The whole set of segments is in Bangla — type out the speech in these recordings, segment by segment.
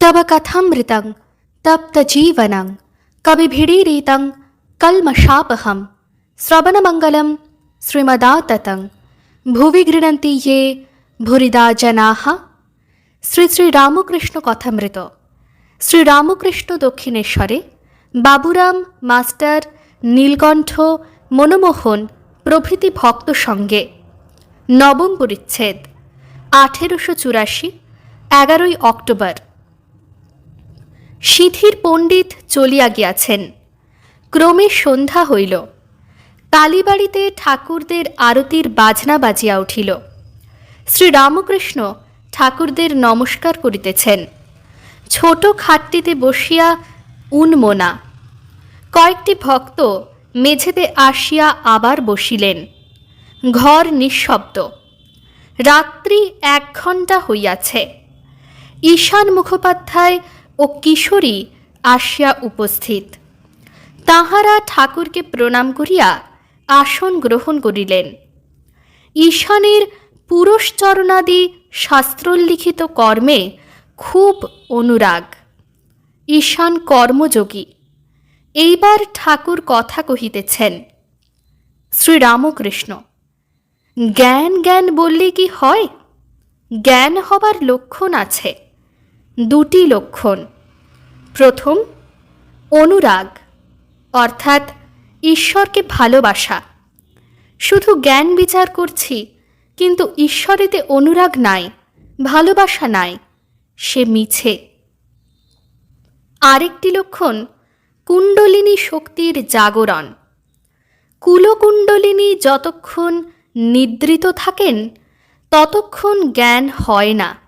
तव कथामृतं तप्तजीवनं कविभिडीरितं कल्मषापहं श्रवणमङ्गलं श्रीमदाततं ভুবি গৃণন্তি ইয়ে ভুরিদা জনাহ শ্রী শ্রী রামকৃষ্ণ কথামৃত শ্রী রামকৃষ্ণ দক্ষিণেশ্বরে বাবুরাম মাস্টার নীলকণ্ঠ মনমোহন প্রভৃতি ভক্ত সঙ্গে নবম পরিচ্ছেদ আঠেরোশো চুরাশি এগারোই অক্টোবর সিথির পণ্ডিত চলিয়া গিয়াছেন। ক্রমে সন্ধ্যা হইল। কালীবাড়িতে ঠাকুরদের আরতির বাজনা বাজিয়া উঠিল। শ্রীরামকৃষ্ণ ঠাকুরদের নমস্কার করিতেছেন। ছোট খাটটিতে বসিয়া উন্মোনা। কয়েকটি ভক্ত মেঝেতে আসিয়া আবার বসিলেন। ঘর নিঃশব্দ। রাত্রি এক ঘণ্টা হইয়াছে। ঈশান মুখোপাধ্যায় ও কিশোরী আসিয়া উপস্থিত। তাহারা ঠাকুরকে প্রণাম করিয়া আসন গ্রহণ করিলেন। ঈশানের পুরুষচরণাদি শাস্ত্রোল্লিখিত কর্মে খুব অনুরাগ। ঈশান কর্মযোগী। এইবার ঠাকুর কথা কহিতেছেন, শ্রীরামকৃষ্ণ, জ্ঞান জ্ঞান বললে কি হয়? জ্ঞান হবার লক্ষণ আছে। দুটি লক্ষণ। প্রথম, অনুরাগ, অর্থাৎ ঈশ্বরকে ভালোবাসা। শুধু জ্ঞান বিচার করছি, কিন্তু ঈশ্বরেতে অনুরাগ নাই, ভালোবাসা নাই, সে মিছে। আরেকটি লক্ষণ, কুণ্ডলিনী শক্তির জাগরণ। কুলকুণ্ডলিনী যতক্ষণ নিদ্রিত থাকেন, ততক্ষণ জ্ঞান হয় না।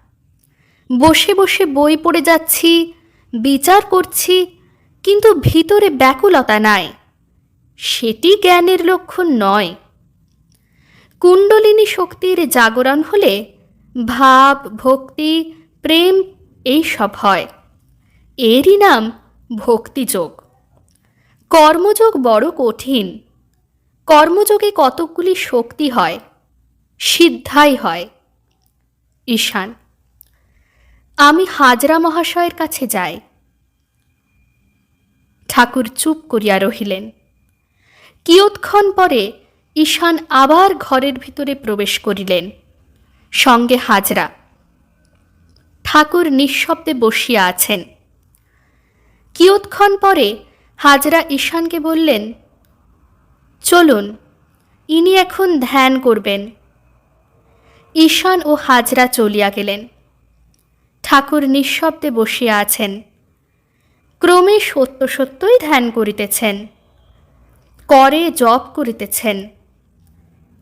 বসে বসে বই পড়ে যাচ্ছি, বিচার করছি, কিন্তু ভিতরে ব্যাকুলতা নাই। সেটি জ্ঞানের লক্ষণ নয়। কুণ্ডলিনী শক্তির জাগরণ হলে ভাব, ভক্তি, প্রেম এই সব হয়। এরই নাম ভক্তিযোগ। কর্মযোগ বড় কঠিন। কর্মযোগে কতকগুলি শক্তি হয়, সিদ্ধাই হয়। ঈশান আমি হাজরা মহাশয়ের কাছে যাই। ঠাকুর চুপ করিয়া রহিলেন। কিয়ৎক্ষণ পরে ঈশান আবার ঘরের ভিতরে প্রবেশ করিলেন। সঙ্গে হাজরা, ঠাকুর নিঃশব্দে বসিয়া আছেন। কিয়ৎক্ষণ পরে হাজরা ঈশানকে বললেন, চলুন, ইনি এখন ধ্যান করবেন। ঈশান ও হাজরা চলিয়া গেলেন। ঠাকুর নিঃশব্দে বসিয়া আছেন। ক্রমে সত্য সত্যই ধ্যান করিতেছেন। করে জপ করিতেছেন।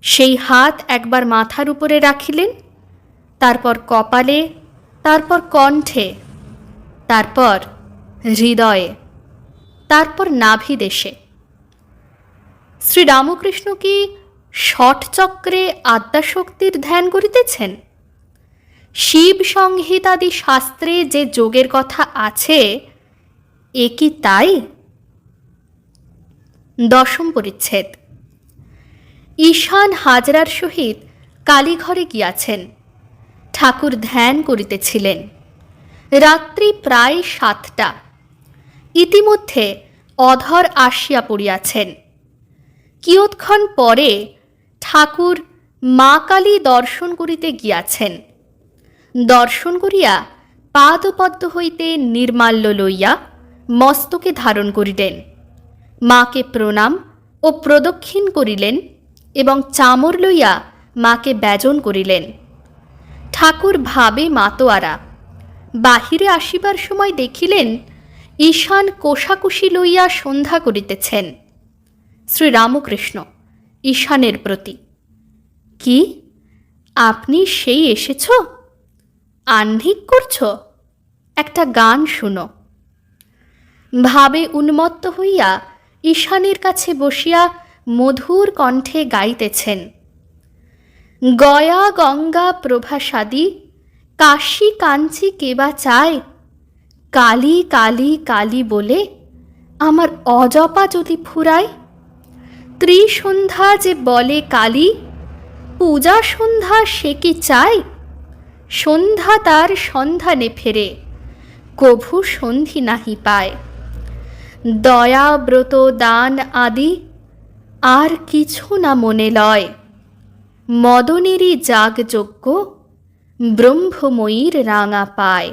সেই হাত একবার মাথার উপরে রাখিলেন, তারপর কপালে, তারপর কণ্ঠে, তারপর হৃদয়ে, তারপর নাভি দেশে শ্রীরামকৃষ্ণ কি ষটচক্রে আদ্যাশক্তির ধ্যান করিতেছেন? শিব সংহিতাদি শাস্ত্রে যে যোগের কথা আছে, এ কি তাই? দশম পরিচ্ছেদ। ঈশান হাজরার সহিত কালীঘরে গিয়াছেন। ঠাকুর ধ্যান করিতেছিলেন। রাত্রি প্রায় সাতটা। ইতিমধ্যে অধর আসিয়া পড়িয়াছেন। কিয়ৎক্ষণ পরে ঠাকুর মা কালী দর্শন করিতে গিয়াছেন। দর্শন করিয়া পাদপদ্ম হইতে নির্মাল্য লইয়া মস্তকে ধারণ করিলেন। মাকে প্রণাম ও প্রদক্ষিণ করিলেন এবং চামর লইয়া মাকে ব্যজন করিলেন। ঠাকুর ভাবে মাতোয়ারা, বাহিরে আসিবার সময় দেখিলেন ঈশান কোষাকুষি লইয়া সন্ধ্যা করিতেছেন। শ্রীরামকৃষ্ণ, ঈশানের প্রতি, কি, আপনি সেই এসেছ? আহ্নিক করছ? একটা গান শুনো। ভাবে উন্মত্ত হইয়া ঈশানের কাছে বসিয়া মধুর কণ্ঠে গাইতেছেন। গয়া গঙ্গা প্রভাসাদি, কাশী কাঞ্চি কেবা চায়? কালী কালী কালী বলে আমার অজপা যদি ফুরায়? ত্রিসন্ধ্যা যে বলে কালী, পূজা সন্ধ্যা সে কি চায়? সন্ধ্যা তার সন্ধানে ফেরে, কভু সন্ধি নাহি পায়। দয়া ব্রত দান আদি আর কিছু না মনে লয়। মদনেরই যাগযজ্ঞ ব্রহ্মময়ীর রাঙা পায়।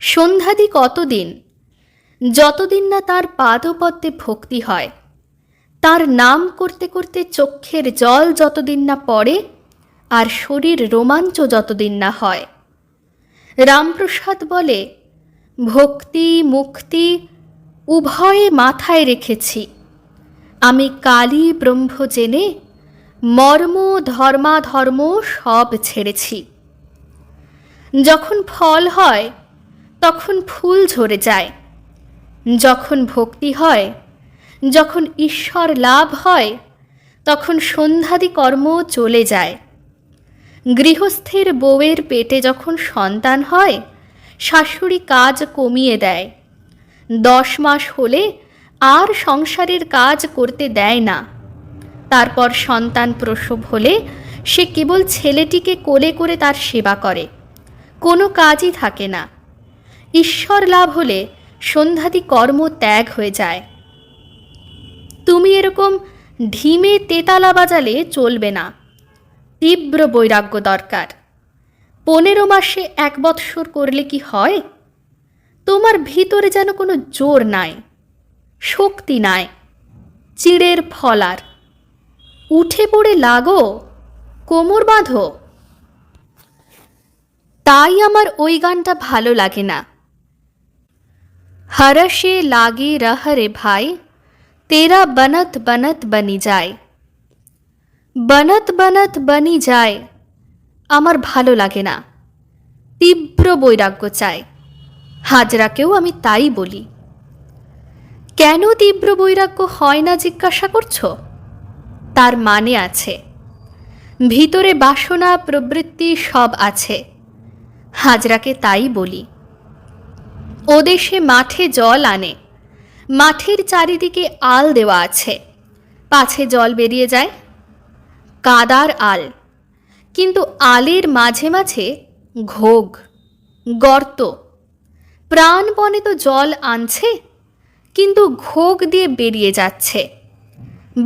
সন্ধ্যাদি কতদিন? যতদিন না তার পাদপদ্মে ভক্তি হয়, তার নাম করতে করতে চক্ষের জল যতদিন না পড়ে আর শরীর রোমাঞ্চ যতদিন না হয়। রামপ্রসাদ বলে, ভক্তি, মুক্তি উভয়ে মাথায় রেখেছি। আমি কালী ব্রহ্ম জেনে মর্ম, ধর্মাধর্ম সব ছেড়েছি। যখন ফল হয়, তখন ফুল ঝরে যায়। যখন ভক্তি হয়, যখন ঈশ্বর লাভ হয়, তখন সন্ধ্যাদি কর্ম চলে যায়। গৃহস্থের বউয়ের পেটে যখন সন্তান হয়, শাশুড়ি কাজ কমিয়ে দেয়। দশ মাস হলে আর সংসারের কাজ করতে দেয় না। তারপর সন্তান প্রসব হলে সে কেবল ছেলেটিকে কোলে করে তার সেবা করে। কোনো কাজই থাকে না। ঈশ্বর লাভ হলে সন্ধ্যাদি কর্ম ত্যাগ হয়ে যায়। তুমি এরকম ঢিমে তেতালা বাজালে চলবে না। তীব্র বৈরাগ্য দরকার। পনেরো মাসে এক বৎসর করলে কি হয়? তোমার ভিতরে যেন কোনো জোর নাই, শক্তি নাই, চিড়ের ফলার উঠে পড়ে লাগো, কোমর বাঁধো। তাই আমার ওই গানটা ভালো লাগে না। হরষে লাগে রহ রে ভাই, তেরা বনত বনত বনি যায়। বনত বনত বনি যায়। আমার ভালো লাগে না। তীব্র বৈরাগ্য চাই। হাজরাকেও আমি তাই বলি। কেন তীব্র বৈরাগ্য হয় না জিজ্ঞাসা করছ? তার মানে আছে। ভিতরে বাসনা প্রবৃত্তি সব আছে। হাজরাকে তাই বলি। ও দেশে মাঠে জল আনে। মাঠের চারিদিকে আল দেওয়া আছে। পাছে জল বেরিয়ে যায়। কাদার আল। কিন্তু আলের মাঝে মাঝে ঘোগ, গর্ত প্রাণপণে তো জল আনছে, কিন্তু ঘোগ দিয়ে বেরিয়ে যাচ্ছে।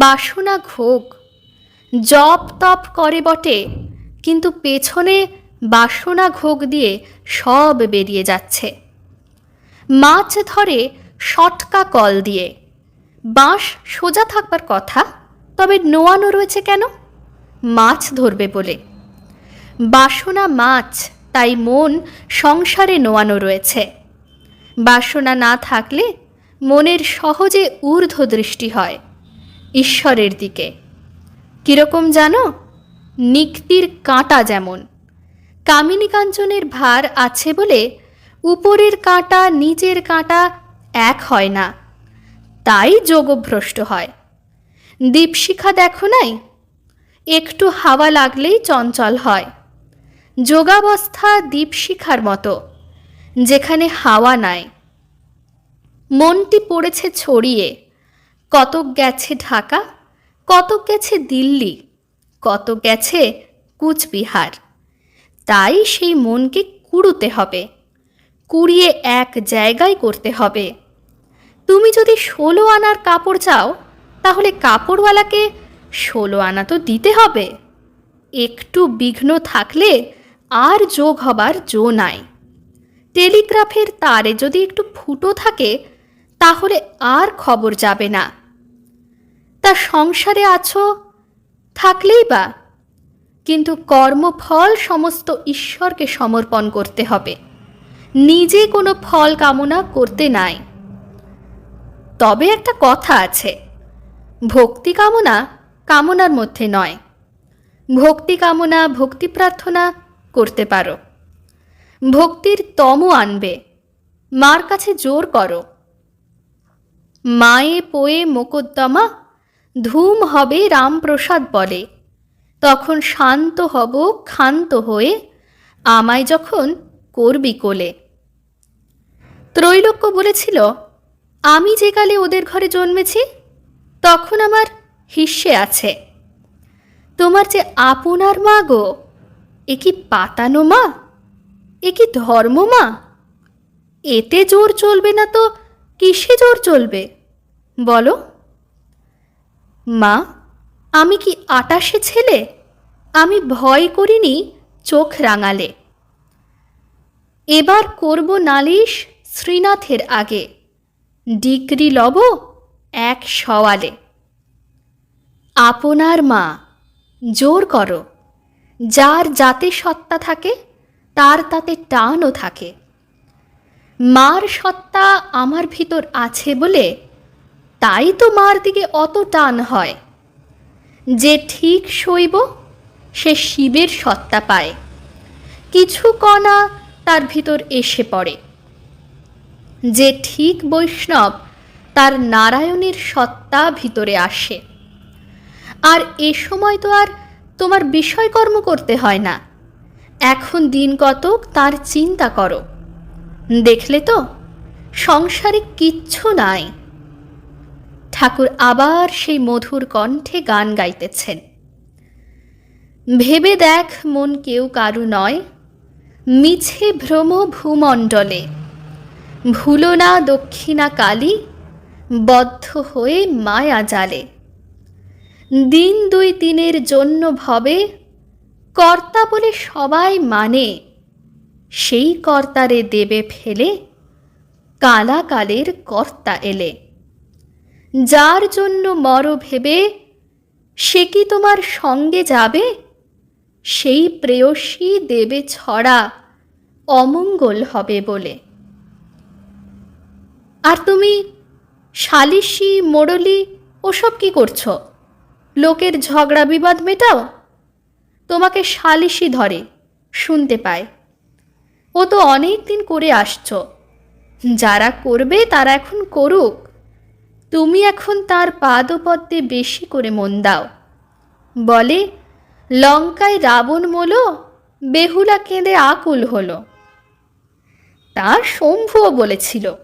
বাসনা ঘোগ, জপ তপ করে বটে, কিন্তু পেছনে বাসনা ঘোগ দিয়ে সব বেরিয়ে যাচ্ছে। মাছ ধরে সটকা কল দিয়ে। বাঁশ সোজা থাকবার কথা, তবে নোয়ানো রয়েছে কেন? মাছ ধরবে বলে। বাসনা মাছ, তাই মন সংসারে নোয়ানো রয়েছে। বাসনা না থাকলে মনের সহজে ঊর্ধ্ব দৃষ্টি হয় ঈশ্বরের দিকে। কীরকম জানো? নিক্তির কাঁটা যেমন। কামিনী কাঞ্চনের ভার আছে বলে উপরের কাঁটা নিচের কাঁটা এক হয় না, তাই যোগভ্রষ্ট হয়। দীপশিখা দেখো নাই? একটু হাওয়া লাগলেই চঞ্চল হয়। যোগাবস্থা দীপশিখার মতো, যেখানে হাওয়া নাই। মনটি পড়েছে ছড়িয়ে, কতক গেছে ঢাকা, কতক গেছে দিল্লি কত গেছে কুচবিহার। তাই সেই মনকে কুড়ুতে হবে, কুড়িয়ে এক জায়গায় করতে হবে। তুমি যদি ষোলো আনার কাপড় চাও, তাহলে কাপড়ওয়ালাকে ষোলো আনা তো দিতে হবে। একটু বিঘ্ন থাকলে আর যোগ হবার জো নাই। টেলিগ্রাফের তারে যদি একটু ফুটো থাকে, তাহলে আর খবর যাবে না। তা সংসারে আছো, থাকলেই বা। কিন্তু কর্মফল সমস্ত ঈশ্বরকে সমর্পণ করতে হবে। নিজে কোনো ফল কামনা করতে নাই। তবে একটা কথা আছে, ভক্তি কামনা কামনার মধ্যে নয়। ভক্তি কামনা, ভক্তি প্রার্থনা করতে পারো। ভক্তির তম আনবে। মার কাছে জোর করো। মায়ে পোয়ে মোকদ্দমা, ধূম হবে রামপ্রসাদ বলে। তখন শান্ত হব, ক্ষান্ত হয়ে আমায় যখন করবি কোলে। ত্রৈলোক্য বলেছিল, আমি যে কালে ওদের ঘরে জন্মেছি, তখন আমার হিস্যে আছে। তোমার যে আপনার মা গো, এ কি পাতানো মা? এ কি ধর্ম মা? এতে জোর চলবে না তো কিসে জোর চলবে? বলো। মা, আমি কি আটাশে ছেলে? আমি ভয় করিনি চোখ রাঙালে। এবার করব নালিশ শ্রীনাথের আগে। ডিগ্রি লব এক সওয়ালে। আপনার মা, জোর করো। যার যাতে সত্তা থাকে, তার তাতে টানও থাকে। মার সত্তা আমার ভিতর আছে বলে, তাই তো মার দিকে অত টান হয়। যে ঠিক শৈব, সে শিবের সত্তা পায়। কিছু কণা তার ভিতর এসে পড়ে। যে ঠিক বৈষ্ণব, তার নারায়ণের সত্তা ভিতরে আসে। আর এ সময় তো আর তোমার বিষয়কর্ম করতে হয় না। এখন দিন কতক তার চিন্তা করো। দেখলে তো, সংসারে কিচ্ছু নাই। ঠাকুর আবার সেই মধুর কণ্ঠে গান গাইতেছেন। ভেবে দেখ মন কেউ কারু নয়, মিছে ভ্রম ভূমণ্ডলে। ভুলো না দক্ষিণা কালী, বদ্ধ হয়ে মায়া জালে। দিন দুই তিনের জন্য ভবে, কর্তা বলে সবাই মানে। সেই কর্তারে দেবে ফেলে, কালাকালের কর্তা এলে। যার জন্য মর ভেবে, সে কি তোমার সঙ্গে যাবে? সেই প্রেয়সী দেবে ছড়া, অমঙ্গল হবে বলে। আর তুমি সালিশি মোড়লি, ওসব কি করছ? লোকের ঝগড়া বিবাদ মেটাও? তোমাকে সালিশি ধরে, শুনতে পায়। ও তো অনেক দিন করে আসছ। যারা করবে তারা এখন করুক। তুমি এখন তার পাদপদ্মে বেশি করে মন দাও। বলে, লঙ্কায় রাবণ মোলো, বেহুলা কেঁদে আকুল হলো। তা শম্ভুও বলেছিল।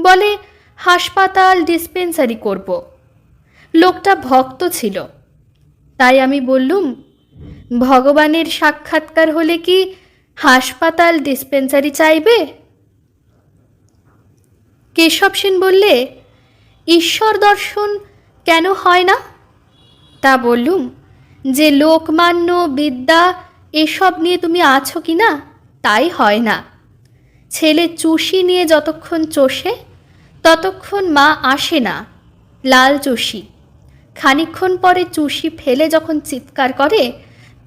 বলে, হাসপাতাল ডিসপেন্সারি করব। লোকটা ভক্ত ছিল। তাই আমি বললুম, ভগবানের সাক্ষাৎকার হলে কি হাসপাতাল ডিসপেন্সারি চাইবে? কেশব সেন বললে, ঈশ্বর দর্শন কেন হয় না? তা বললুম, যে লোকমান্য বিদ্যা এসব নিয়ে তুমি আছো কি না, তাই হয় না। ছেলে চুষি নিয়ে যতক্ষণ চষে, ততক্ষণ মা আসে না, লাল চুষি। খানিক্ষণ পরে চুষি ফেলে যখন চিৎকার করে,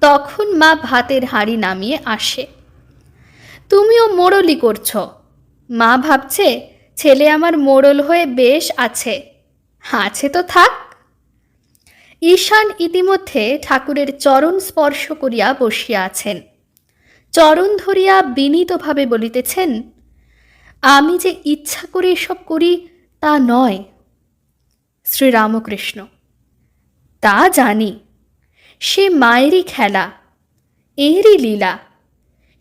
তখন মা ভাতের হাঁড়ি নামিয়ে আসে। তুমিও মোড়লি করছ। মা ভাবছে, ছেলে আমার মোড়ল হয়ে বেশ আছে। আছে তো থাক। ঈশান ইতিমধ্যে ঠাকুরের চরণ স্পর্শ করিয়া বসিয়া আছেন। চরণ ধরিয়া বিনীতভাবে বলিতেছেন, আমি যে ইচ্ছা করে এসব করি তা নয়, শ্রীরামকৃষ্ণ। তা জানি। সে মায়েরই খেলা, এরই লীলা।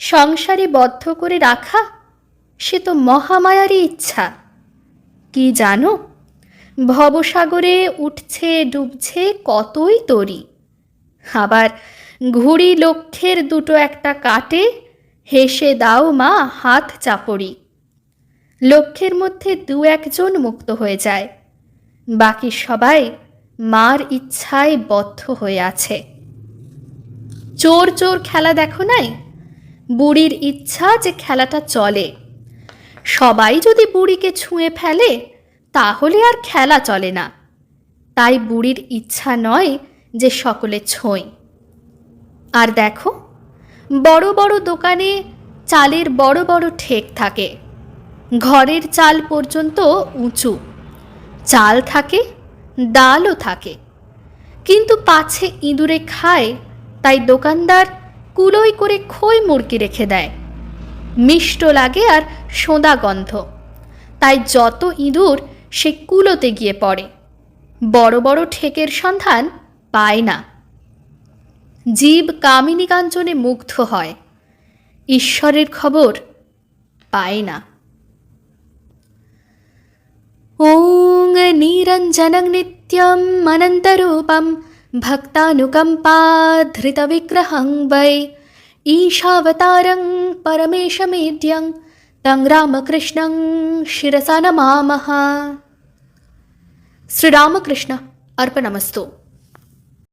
সংসারে বদ্ধ করে রাখা, সে তো মহামায়ারই ইচ্ছা। কি জানো, ভবসাগরে উঠছে, ডুবছে কতই তরি। আবার ঘুড়ি লক্ষ্যের দুটো একটা কাটে, হেসে দাও মা হাত চাপড়ি। লক্ষ্যের মধ্যে দু একজন মুক্ত হয়ে যায়। বাকি সবাই মার ইচ্ছায় বদ্ধ হয়ে আছে। চোর চোর খেলা দেখো নাই? বুড়ির ইচ্ছা যে খেলাটা চলে। সবাই যদি বুড়িকে ছুঁয়ে ফেলে, তাহলে আর খেলা চলে না। তাই বুড়ির ইচ্ছা নয় যে সকলে ছোঁয়। আর দেখো, বড় বড় দোকানে চালের বড় বড় ঠেক থাকে। ঘরের চাল পর্যন্ত উঁচু। চাল থাকে ডালও থাকে। কিন্তু পাছে ইঁদুরে খায়, তাই দোকানদার কুলোই করে খই মুরগি রেখে দেয়। মিষ্ট লাগে আর সোঁদা গন্ধ। তাই যত ইঁদুর, সে কুলোতে গিয়ে পড়ে। বড় বড় ঠেকের সন্ধান পায় না। জীব কামিনী কাঞ্চনে মুগ্ধ হয়। ঈশ্বরের খবর পায় না। ॐ निरञ्जनं नित्यम् अनन्तरूपं भक्तानुकम्पाधृतविग्रहं वै ईशावतारं परमेशमेद्यं तं रामकृष्णं शिरसा नमामः श्रीरामकृष्ण अर्पणमस्तु